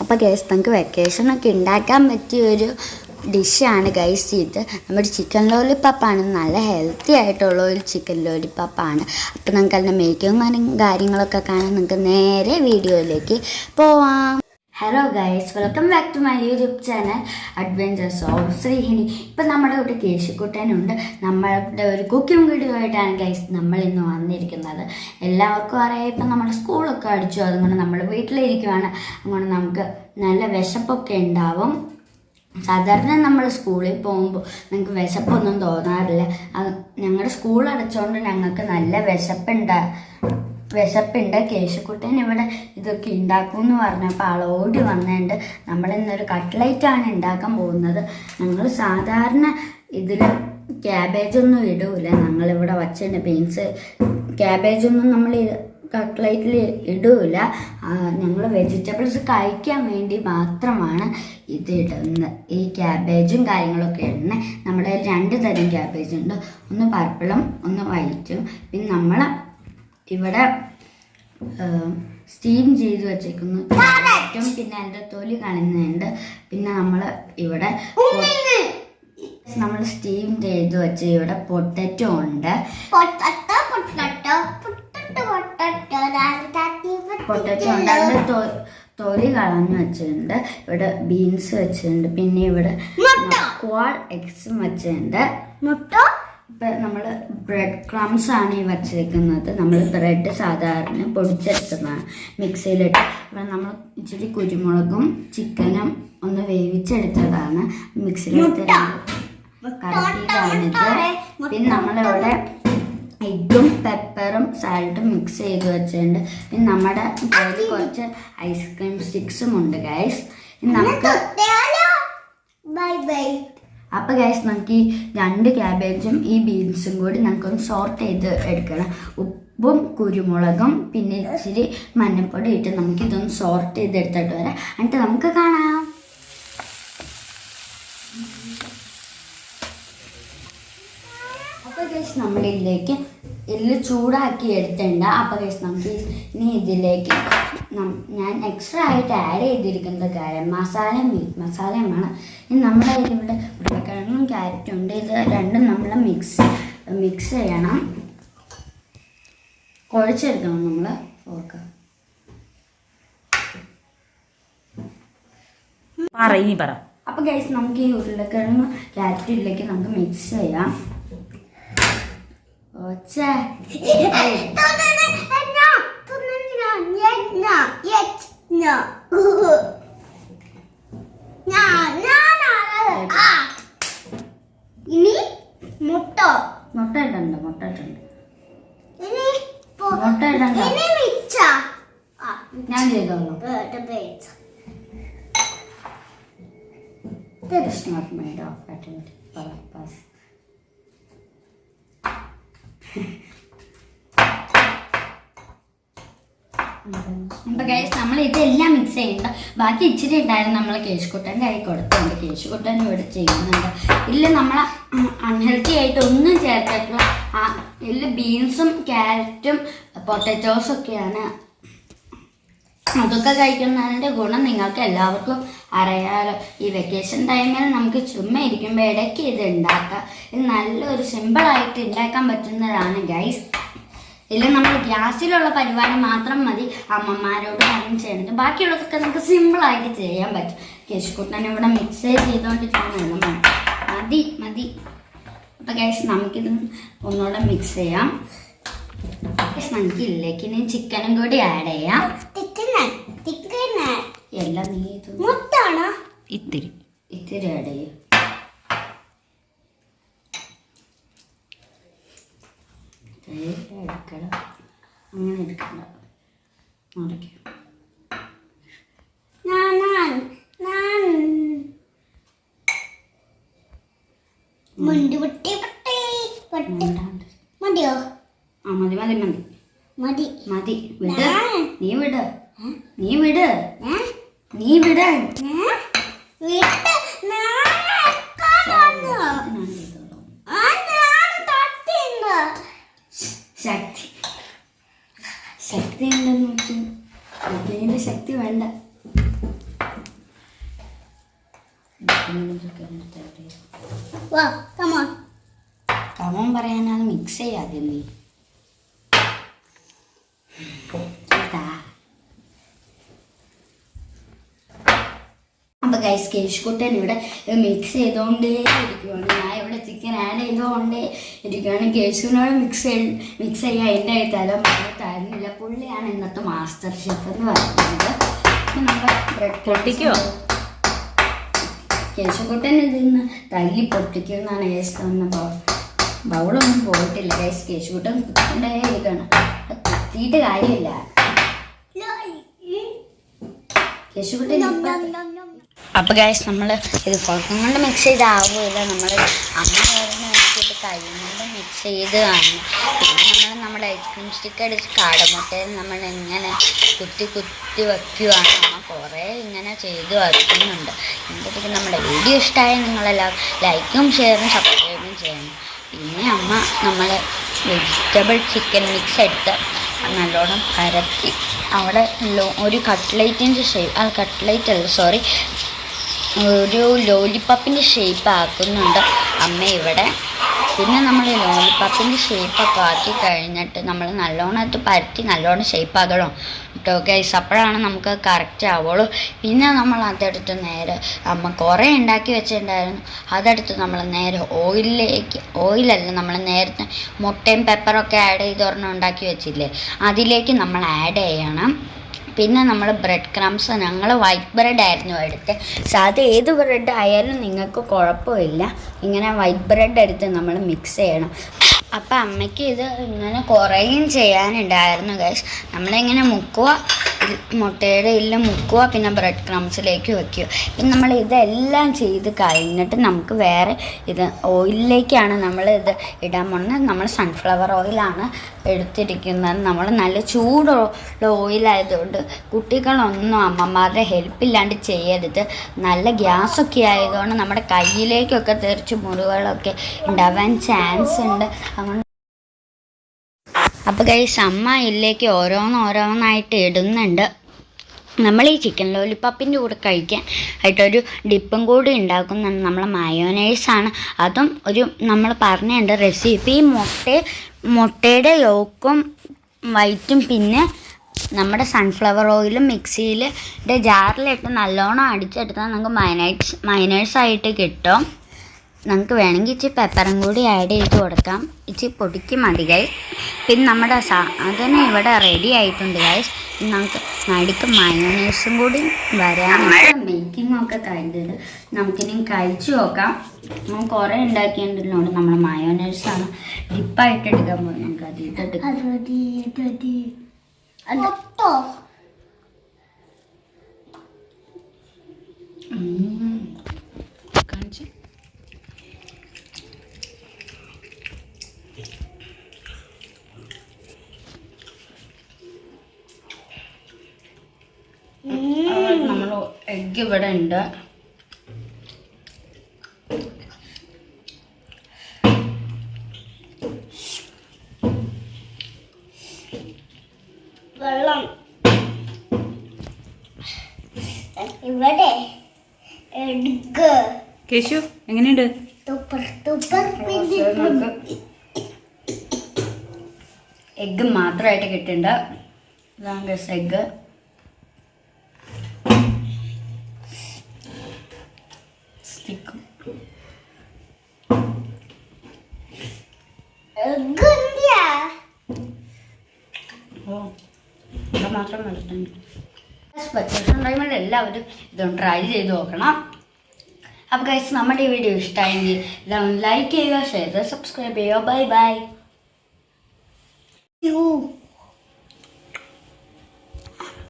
അപ്പോൾ ഗൈസ് നമുക്ക് വെക്കേഷനൊക്കെ ഉണ്ടാക്കാൻ പറ്റിയ ഒരു ഡിഷാണ് ഗൈസ് ഇത്. നമ്മുടെ ചിക്കൻ ലോലിപ്പപ്പാണ് നല്ല ഹെൽത്തി ആയിട്ടുള്ള ഒരു ചിക്കൻ ലോലിപ്പപ്പാണ് അപ്പോൾ നമുക്ക് അതിന്റെ മേക്കിങ്ങും കാര്യങ്ങളൊക്കെ കാണാൻ നിങ്ങൾക്ക് നേരെ വീഡിയോയിലേക്ക് പോവാം. Hello guys welcome back to my YouTube channel adventures of Shreehini ഇപ്പം നമ്മുടെ ഒരു കേശിക്കുട്ടനുണ്ട്. നമ്മളുടെ ഒരു കുക്കിംഗ് വീഡിയോ ആയിട്ടാണ് ഗൈസ് നമ്മൾ ഇന്ന് വന്നിരിക്കുന്നത്. എല്ലാവർക്കും അറിയാം ഇപ്പം നമ്മുടെ സ്കൂളൊക്കെ അടിച്ചു അതുകൊണ്ട് നമ്മൾ വീട്ടിലിരിക്കുവാണ്. അതുകൊണ്ട് നമുക്ക് നല്ല വിശപ്പൊക്കെ ഉണ്ടാവും. സാധാരണ നമ്മൾ സ്കൂളിൽ പോകുമ്പോൾ നിങ്ങൾക്ക് വിശപ്പൊന്നും തോന്നാറില്ല. അത് ഞങ്ങളുടെ സ്കൂൾ അടച്ചുകൊണ്ട് ഞങ്ങൾക്ക് നല്ല വിശപ്പുണ്ടാ വിശപ്പുണ്ട്. കേശുക്കുട്ടൻ ഇവിടെ ഇതൊക്കെ ഉണ്ടാക്കും എന്ന് പറഞ്ഞപ്പോൾ ആളോടി വന്നിട്ടുണ്ട് നമ്മൾ ഇന്നൊരു ആണ് ഉണ്ടാക്കാൻ പോകുന്നത്. ഞങ്ങൾ സാധാരണ ഇതിൽ ക്യാബേജൊന്നും ഇടൂല. ഞങ്ങളിവിടെ വച്ചിട്ടുണ്ട് ബീൻസ് ക്യാബേജൊന്നും നമ്മൾ കട്ട്ലൈറ്റിൽ ഇടൂല. ഞങ്ങൾ വെജിറ്റബിൾസ് കഴിക്കാൻ വേണ്ടി മാത്രമാണ് ഇത് ഇടുന്നത്. ഈ ക്യാബേജും കാര്യങ്ങളൊക്കെ ഇടുന്നത് നമ്മുടെ രണ്ട് തരം ക്യാബേജ് ഉണ്ട് ഒന്ന് പർപ്പിളും ഒന്ന് വൈറ്റും. പിന്നെ നമ്മൾ ഇവിടെ സ്റ്റീം ചെയ്ത് വെച്ചേക്കുന്നു. പിന്നെ അതിന്റെ തൊലി കളയുന്നുണ്ട് പിന്നെ നമ്മൾ ഇവിടെ നമ്മൾ സ്റ്റീം ചെയ്ത് വെച്ച് ഇവിടെ പൊട്ടറ്റോ ഉണ്ട്. പൊട്ടറ്റോ ഉണ്ട്? അതിന്റെ തൊലി കളഞ്ഞു വെച്ചിട്ടുണ്ട്. ഇവിടെ ബീൻസ് വെച്ചിട്ടുണ്ട്. പിന്നെ ഇവിടെ ക്വാൾ എഗ്സും വെച്ചിട്ടുണ്ട്. മുട്ടോ. ഇപ്പം നമ്മൾ ബ്രെഡ് ക്രംസ് ആണ് ഈ വച്ചിരിക്കുന്നത് നമ്മൾ ബ്രെഡ് സാധാരണ പൊടിച്ചെടുത്തതാണ് മിക്സിയിലിട്ട്. ഇവിടെ നമ്മൾ ഇച്ചിരി കുരുമുളകും ചിക്കനും ഒന്ന് വേവിച്ചെടുത്തതാണ്. മിക്സിയിലിട്ട് കറക്കിയതാണിത് പിന്നെ നമ്മളിവിടെ എഗ്ഗും പെപ്പറും സാൾട്ടും മിക്സ് ചെയ്ത് വെച്ചിട്ടുണ്ട്. പിന്നെ നമ്മുടെ കയ്യിൽ കുറച്ച് ഐസ്ക്രീം സ്റ്റിക്സും ഉണ്ട് ഗൈസ് നമുക്ക് ബൈ ബൈ അപ്പോൾ ഗൈസ് നമുക്ക് ഈ രണ്ട് ക്യാബേജും ഈ ബീൻസും കൂടി നമുക്കൊന്ന് സോർട്ട് ചെയ്ത് എടുക്കണം. ഉപ്പും കുരുമുളകും പിന്നെ ഇച്ചിരി മഞ്ഞൾപ്പൊടി ഇട്ട് നമുക്കിതൊന്ന് സോർട്ട് ചെയ്ത് എടുത്തിട്ട് വരാം. എന്നിട്ട് നമുക്ക് കാണാം. അപ്പോൾ ഗൈസ് നമ്മളിതിലേക്ക് ഇതിലേക്ക് എല്ല് ചൂടാക്കി എടുത്തിട്ടുണ്ട്. അപ്പോൾ ഗൈസ് നമുക്ക് ഇനി ഇതിലേക്ക് ഞാൻ എക്സ്ട്രാ ആയിട്ട് ആഡ് ചെയ്തിരിക്കുന്നത് ഗരം മസാലയും മീറ്റ് മസാലയുമാണ്. ഇനി നമ്മുടെ ഇവിടെ ഉരുളക്കിഴങ്ങും ക്യാരറ്റും ഉണ്ട്. ഇത് രണ്ടും നമ്മൾ മിക്സ് മിക്സ് ചെയ്യണം. കുഴച്ചെടുക്കണം നമ്മൾ ഓക്കെ. പറ ഇനി പറ. അപ്പോൾ ഗൈസ് നമുക്ക് ഈ ഉരുളക്കിഴങ്ങും ക്യാരറ്റും ഇതിലേക്ക് നമുക്ക് മിക്സ് ചെയ്യാം. ഓച്ചേ. ഇനി മുട്ട. മുട്ട ഇടണ്ട മുട്ട ഇടണ്ട മുട്ട ഇടണ്ട ഞാൻ ചെയ്തോളാം. not made of patent purpose. അപ്പൊ ഗൈസ് നമ്മൾ ഇതെല്ലാം മിക്സ് ചെയ്യണ്ട ബാക്കി ഇച്ചിരി ഉണ്ടായിരുന്നു നമ്മൾ കേശുക്കുട്ടൻ കൈ കൊടുത്തുണ്ട് കേശുക്കുട്ടൻ ഇവിടെ ചെയ്യുന്നുണ്ട്. ഇല്ല നമ്മൾ അൺഹെൽത്തി ആയിട്ട് ഒന്നും ചേർത്തിട്ടുള്ള ഇതിൽ ബീൻസും ക്യാരറ്റും പൊട്ടറ്റോസും ഒക്കെയാണ്. അതൊക്കെ കഴിക്കുന്നതിന്റെ ഗുണം നിങ്ങൾക്ക് എല്ലാവർക്കും അറിയാലോ. ഈ വെക്കേഷൻ ടൈമിൽ നമുക്ക് ചുമ്മാ ഇരിക്കുമ്പോൾ ഇടയ്ക്ക് ഇത് ഉണ്ടാക്കാം. ഇത് നല്ലൊരു സിമ്പിളായിട്ട് ഉണ്ടാക്കാൻ പറ്റുന്നതാണ് ഗൈസ് ഇതിൽ നമ്മൾ ഗ്യാസിലുള്ള പരിപാടി മാത്രം മതി. അമ്മമാരോട് പറഞ്ഞ് ചെയ്യുന്നത് ബാക്കിയുള്ളതൊക്കെ നമുക്ക് സിമ്പിളായിട്ട് ചെയ്യാൻ പറ്റും. കേശുക്കുട്ടൻ ഇവിടെ മിക്സ് ചെയ്തുകൊണ്ടിരിക്കുന്ന മതി മതി. അപ്പം ഗൈസ് നമുക്കിത് ഒന്നുകൂടെ മിക്സ് ചെയ്യാം. ഗൈസ് നമുക്ക് ഇനി ചിക്കനും കൂടി ആഡ് ചെയ്യാം. എല്ലാം നീ മുട്ടാണോ ഇത്തിരി. ഇത്തിരി ആഡ് ചെയ്യും എടുക്കണം. അങ്ങനെ എടുക്കണ്ട. മുടക്കി ഞാൻ ഞാൻ ഞാൻ. മുണ്ടി പൊട്ടി പൊട്ടി പൊട്ടി. മതിയോ? ആ മതി മതി മതി. മതി. മതി. വിട്. നീ വിട്. നീ വിട്. ഏ? നീ വിട് വിട്ട് ഞാൻ കാണുന്നു. ഞാൻ ചെയ്തോളാം. ആ ഞാൻ ശക്തി ശക്തി ഉണ്ടെന്ന് വെച്ചാൽ ശക്തി വേണ്ട കമോൺ കമം പറയാനത് മിക്സ് ചെയ്യാതെ നീ ഇതാ. അപ്പൊ ഗൈസ് കേശുക്കുട്ടൻ ഇവിടെ മിക്സ് ചെയ്തോണ്ടേ ഇരിക്കുവാണ്. ഞാൻ ഇവിടെ ചിക്കൻ ആഡ് ചെയ്തോണ്ടേ ഇരിക്കുകയാണ് കേശുവിനോട് മിക്സ് മിക്സ് ചെയ്യാൻ എന്റെ കയ്യിൽ തല തരുന്നില്ല. പുള്ളിയാണ് ഇന്നത്തെ മാസ്റ്റർ ഷെഫ് എന്ന് പറയുന്നത്. പൊട്ടിക്കോ? കേശുക്കുട്ടൻ ഇതിന്ന് തല്ലി പൊട്ടിക്കുമെന്നാണ് കേസ് തന്ന ബൗളൊന്നും പോയിട്ടില്ല. ഗൈസ് കേശുക്കുട്ടൻ കുത്തിക്കൊണ്ടേ ഇരിക്കണം. കുത്തിയിട്ട് കാര്യമില്ല. കേശുക്കുട്ടൻ ഇപ്പൊ അപ്പൊ ഗൈസ് നമ്മൾ ഇത് പുറത്തും കൊണ്ട് മിക്സ് ചെയ്താവില്ല. നമ്മൾ അമ്മ പറഞ്ഞ് നോക്കിയിട്ട് കൊണ്ട് മിക്സ് ചെയ്ത് കാണും പിന്നെ നമ്മൾ നമ്മുടെ ഐസ്ക്രീം സ്റ്റിക്ക് അടിച്ച് കാടമുട്ടയിൽ നമ്മൾ ഇങ്ങനെ കുത്തി കുത്തി വയ്ക്കുകയാണ് അമ്മ കുറേ ഇങ്ങനെ ചെയ്ത് വയ്ക്കുന്നുണ്ട് എന്നിട്ട് നമ്മുടെ വീഡിയോ ഇഷ്ടമായ നിങ്ങളെല്ലാം ലൈക്കും ഷെയറും സബ്സ്ക്രൈബും ചെയ്യണം. പിന്നെ അമ്മ നമ്മൾ വെജിറ്റബിൾ ചിക്കൻ മിക്സ് എടുത്ത് നല്ലോണം പരത്തി. അവിടെ ഒരു കട്ട്ലൈറ്റിന്റെ ഷേപ്പ് ആ കട്ട്ലൈറ്റ് അല്ല സോറി ഒരു ലോലിപ്പപ്പിന്റെ ഷേപ്പ് ആക്കുന്നുണ്ട്. അമ്മ ഇവിടെ. പിന്നെ നമ്മൾ ലോലിപ്പപ്പിന്റെ ഷേപ്പൊക്കെ ആക്കി കഴിഞ്ഞിട്ട് നമ്മൾ നല്ലോണം അത് പരത്തി നല്ലോണം ഷേപ്പ് ആക്കണം. കേട്ടോ ഗൈസ് അപ്പോഴാണ് നമുക്ക് കറക്റ്റ് ആവുള്ളൂ. പിന്നെ നമ്മൾ അതെടുത്ത് നേരെ അമ്മ കുറേ ഉണ്ടാക്കി വെച്ചിട്ടുണ്ടായിരുന്നു. അതെടുത്ത് നമ്മൾ നേരെ ഓയിലിലേക്ക് ഓയിലല്ല നമ്മൾ നേരത്തെ മുട്ടയും പെപ്പറൊക്കെ ആഡ് ചെയ്ത് ഉണ്ടാക്കി വെച്ചില്ലേ? അതിലേക്ക് നമ്മൾ ആഡ് ചെയ്യണം. പിന്നെ നമ്മൾ ബ്രെഡ് ക്രംസ് ഞങ്ങൾ വൈറ്റ് ബ്രെഡ് ആയിരുന്നു എടുത്ത്. സാധാ ഏത് ബ്രെഡ് ആയാലും നിങ്ങൾക്ക് കുഴപ്പമില്ല. ഇങ്ങനെ വൈറ്റ് ബ്രെഡ് എടുത്ത് നമ്മൾ മിക്സ് ചെയ്യണം. അപ്പം അമ്മയ്ക്ക് ഇത് ഇങ്ങനെ കുറേയും ചെയ്യാനുണ്ടായിരുന്നു ഗൈസ് നമ്മളിങ്ങനെ മുക്കുക മുട്ടയുടെ ഇല്ല മുക്കുക പിന്നെ ബ്രെഡ് ക്രംസിലേക്ക് വെക്കുക. പിന്നെ നമ്മൾ ഇതെല്ലാം ചെയ്ത് കഴിഞ്ഞിട്ട് നമുക്ക് വേറെ ഇത് ഓയിലിലേക്കാണ് നമ്മൾ ഇത് ഇടാൻ പോകുന്നത്. നമ്മൾ സൺഫ്ലവർ ഓയിലാണ് എടുത്തിരിക്കുന്നത്. നമ്മൾ നല്ല ചൂടുള്ള ഓയിലായതുകൊണ്ട് കുട്ടികളൊന്നും അമ്മമാരുടെ ഹെൽപ്പില്ലാണ്ട് ചെയ്യരുത്. നല്ല ഗ്യാസൊക്കെ ആയതുകൊണ്ട് നമ്മുടെ കയ്യിലേക്കൊക്കെ തെറിച്ച് മുറിവുകളൊക്കെ ഉണ്ടാവാൻ ചാൻസ് ഉണ്ട്. അതുകൊണ്ട് അപ്പോൾ ഗൈസ് അമ്മ ഇതിലേക്ക് ഓരോന്ന് ഓരോന്നായിട്ട് ഇടുന്നുണ്ട്. നമ്മൾ ഈ ചിക്കൻ ലോലിപ്പപ്പിന്റെ കൂടെ കഴിക്കാൻ ആയിട്ടൊരു ഡിപ്പും കൂടി ഉണ്ടാക്കുന്നുണ്ട്. നമ്മൾ മയോനൈസാണ് അതും ഒരു നമ്മൾ പറഞ്ഞുണ്ട് റെസിപ്പി മുട്ട മുട്ടയുടെ യോക്കും വൈറ്റും പിന്നെ നമ്മുടെ സൺഫ്ലവർ ഓയിലും മിക്സിയിലെ ജാറിലിട്ട് നല്ലോണം അടിച്ചെടുത്താൽ നമുക്ക് മൈനൈസ് മൈനേഴ്സായിട്ട് കിട്ടും. നമുക്ക് വേണമെങ്കിൽ ഇച്ചിരി പെപ്പറും കൂടി ആഡ് ചെയ്ത് കൊടുക്കാം. ഇച്ചിരി പൊടിക്ക് മതി ഗൈസ് പിന്നെ നമ്മുടെ സാധനം ഇവിടെ റെഡി ആയിട്ടുണ്ട് ഗൈസ് നമുക്ക് നടുക്ക് മയോണൈസും കൂടി വരാൻ മേക്കിംഗ് ഒക്കെ കഴിഞ്ഞത് നമുക്കിനി കഴിച്ചു നോക്കാം. നമ്മൾ കുറേ ഉണ്ടാക്കിയിട്ടുള്ളതുകൊണ്ട് നമ്മൾ മയോണൈസാണ് ഡിപ്പായിട്ട് എടുക്കാൻ പോകും നമുക്ക് അതിട്ടെടുക്കാം ഇവിടെ ഉണ്ട്. വെള്ളം. ഇവിടെ കേശു എങ്ങനെയുണ്ട്? എഗ്ഗ് മാത്രമായിട്ട് കിട്ടുന്നുണ്ട് ഗസ് എഗ്ഗ് ഓ അത് മാത്രം വെക്കേഷൻ ടൈമിൽ എല്ലാവരും ഇതൊന്ന് ട്രൈ ചെയ്ത് നോക്കണം. അപ്പോൾ ഗൈസ് നമ്മുടെ ഈ വീഡിയോ ഇഷ്ടമായെങ്കിൽ ഇതൊന്ന് ലൈക്ക് ചെയ്യുക ഷെയർ ചെയ്യുക സബ്സ്ക്രൈബ് ചെയ്യുക. Bye bye U